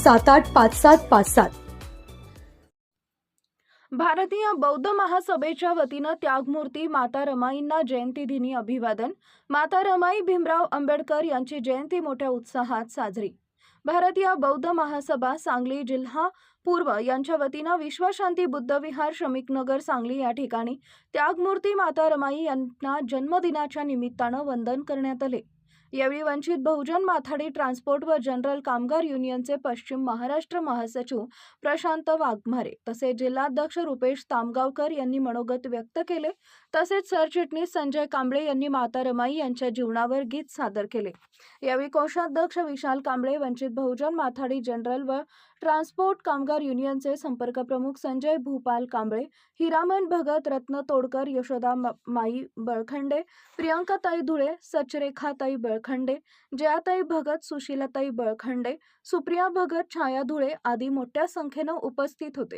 सात आठ पाच सात पाच सात. भारतीय बौद्ध महासभेच्या वतीनं त्यागमूर्ती माता रमाईंना जयंतीदिनी अभिवादन. माता रमाई भीमराव आंबेडकर यांची जयंती मोठ्या उत्साहात साजरी. भारतीय बौद्ध महासभा सांगली जिल्हा पूर्व यांच्या वतीनं विश्वशांती बुद्धविहार श्रमिकनगर सांगली या ठिकाणी त्यागमूर्ती माता रमाई यांना जन्मदिनाच्या निमित्तानं वंदन करण्यात आले. यावेळी वंचित बहुजन माथाडी ट्रान्सपोर्ट व जनरल कामगार युनियनचे पश्चिम महाराष्ट्र महासचिव प्रशांत वाघमारे तसेच जिल्हाध्यक्ष रुपेश तामगावकर यांनी मनोगत व्यक्त केले. तसेच सरचिटणीस संजय कांबळे यांनी माता रमाई यांच्या जीवनावर गीत सादर केले. यावेळी कोषाध्यक्ष विशाल कांबळे वंचित बहुजन माथाडी जनरल व ट्रान्सपोर्ट कामगार युनियनचे संपर्क प्रमुख संजय भूपाल कांबळे हिरामन भगत रत्न तोडकर यशोदा माई बळखंडे प्रियंकाताई धुळे सचरेखाताई बळखंडे जयाताई भगत सुशीलाताई बळखंडे सुप्रिया भगत छाया धुळे आदी मोठ्या संख्येनं उपस्थित होते.